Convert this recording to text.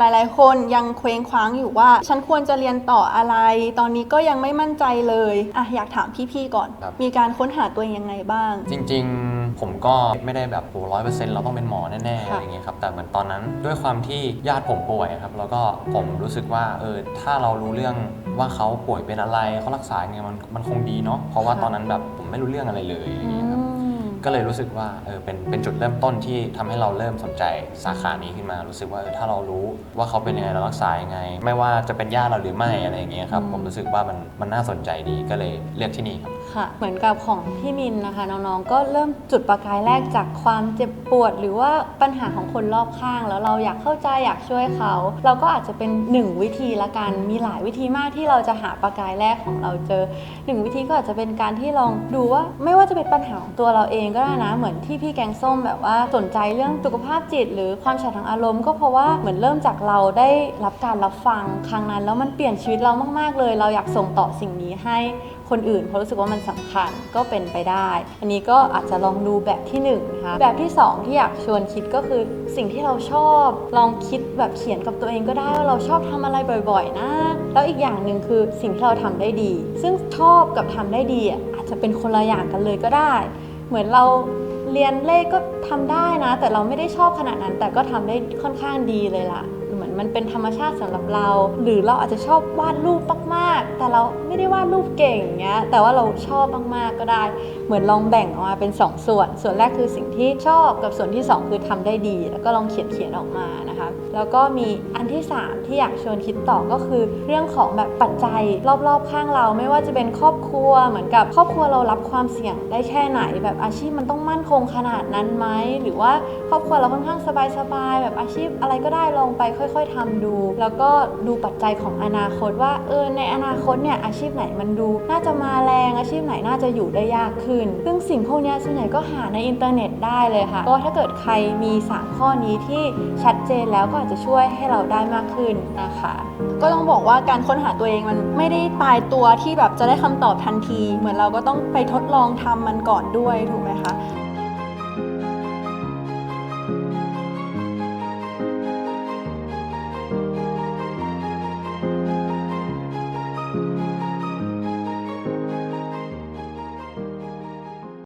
หลายๆ คนยังเคว้งคว้างอยู่ว่า ฉันควรจะเรียนต่ออะไร ตอนนี้ก็ยังไม่มั่นใจเลยอะอยากถามพี่ๆก่อน ครับ มีการค้นหาตัวเองยังไงบ้าง จริงๆ ผมก็ไม่ได้แบบโหร้อยเปอร์เซ็นต์เราต้องเป็นหมอแน่ๆ ค่ะ อะไรเงี้ยครับ แต่เหมือนตอนนั้นด้วยความที่ญาติผมป่วยครับ แล้วก็ผมรู้สึกว่า เออ ถ้าเรารู้เรื่องว่าเขาป่วยเป็นอะไร เขารักษายังไงมันมันคงดีเนาะ เพราะว่าตอนนั้นแบบผมไม่รู้เรื่องอะไรเลยอะไรอืเงี้ยครับม ก็เลยรู้สึกว่าเออเป็นเป็นจุดเริ่มต้นที่ทำให้เราเริ่มสนใจสาขานี้ขึ้นมา รู้สึกว่าเออถ้าเรารู้ว่าเขาเป็นยังไงเรารักษายังไง ไม่ว่าจะเป็นญาติเราหรือไม่อะไรอย่างเงี้ยครับอืมผมรู้สึกว่ามันมันน่าสนใจดีก็เลยเลือกที่นี่ครับค่ะเหมือนกับของพี่มินนะคะน้องๆก็เริ่มจุดประกายแรกจากความเจ็บปวด หรือว่าปัญหาของคนรอบข้าง แล้วเราอยากเข้าใจอยากช่วยเขา เราก็อาจจะเป็นหนึ่งวิธีละกันมีหลายวิธีมากที่เราจะหาประกายแรกของเราเจอหนึ่งวิธีก็อาจจะเป็นการที่ลองดูว่าไม่ว่าจะเป็นปัญหาของตัวเราเองก็ได้นะ เหมือนที่พี่แกงส้มแบบว่าสนใจเรื่องสุขภาพจิต หรือความฉาดทางอารมณ์ก็เพราะว่าเหมือนเริ่มจากเราได้รับการรับฟังครั้งนั้น แล้วมันเปลี่ยนชีวิตเรามาก ๆ เลย เราอยากส่งต่อสิ่งนี้ให้คนอื่นเพราะรู้สึกว่ามันสำคัญก็เป็นไปได้ อันนี้ก็อาจจะลองดูแบบที่1นงนะคะแบบที่ 2 ที่อยากชวนคิดก็คือสิ่งที่เราชอบ ลองคิดแบบเขียนกับตัวเองก็ได้ว่าเราชอบทำอะไรบ่อยๆ นะ แล้วอีกอย่างหนึ่งคือสิ่งที่เราทำได้ดี ซึ่งชอบกับทำได้ดีอะอาจจะเป็นคนละอย่างกันเลยก็ได้ เหมือนเราเรียนเลขก็ทำได้นะ แต่เราไม่ได้ชอบขนาดนั้น แต่ก็ทำได้ค่อนข้างดีเลยล่ะ มันเป็นธรรมชาติสำหรับเรา หรือเราอาจจะชอบวาดรูปมากๆ แต่เราไม่ได้วาดรูปเก่งอย่างเงี้ยแต่ว่าเราชอบมากๆก็ได้ เหมือนลองแบ่งออกมาเป็น 2 ส่วน ส่วนแรกคือสิ่งที่ชอบกับส่วนที่ 2 คือทำได้ดี แล้วก็ลองเขียนเขียนๆออกมานะคะแล้วก็มีอันที่ 3 ที่อยากชวนคิดต่อก็คือ เรื่องของแบบปัจจัยรอบๆข้างเราไม่ว่าจะเป็นครอบครัวเหมือนกับครอบครัวเรารับความเสี่ยงได้แค่ไหน แบบอาชีพมันต้องมั่นคงขนาดนั้นไหมหรือว่าครอบครัวเราค่อนข้างสบายๆแบบอาชีพอะไรก็ได้ลองไปค่อยๆทำดู แล้วก็ดูปัจจัยของอนาคตว่าเออในอนาคตเนี่ยอาชีพไหนมันดูน่าจะมาแรงอาชีพไหนน่าจะอยู่ได้ยากขึ้น ซึ่งสิ่งพวกนี้ส่วนใหญ่ก็หาในอินเทอร์เน็ตได้เลยค่ะ ก็ถ้าเกิดใครมี 3 ข้อนี้ที่ชัดเจนแล้วก็อาจจะช่วยให้เราได้มากขึ้นนะคะ ก็ต้องบอกว่าการค้นหาตัวเองมันไม่ได้ตายตัวที่แบบจะได้คำตอบทันที เหมือนเราก็ต้องไปทดลองทำมันก่อนด้วยถูกไหมคะ